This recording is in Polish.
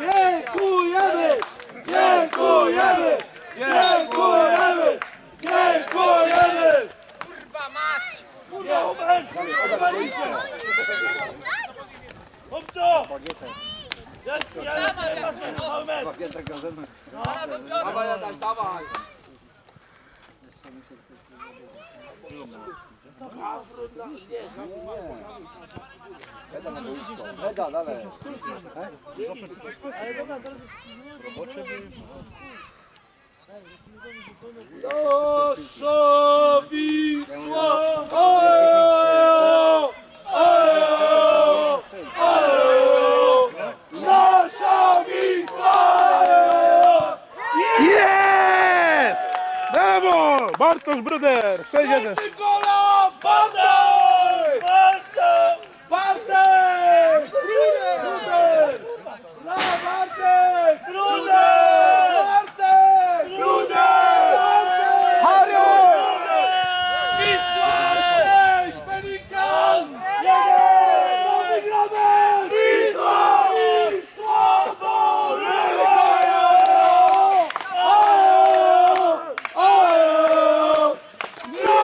Dziękujemy! Dziękujemy! Dziękujemy! Dziękujemy! Kurwa mać! Nie! Odwalicie! Chłopco! Jest, jest, jest, moment! Zaraz odbiorę. Dawaj, Adam, dawaj. Nasza Wisła! Oj! Brawo! Bartosz Bruder! 6-1! Gola! Bada!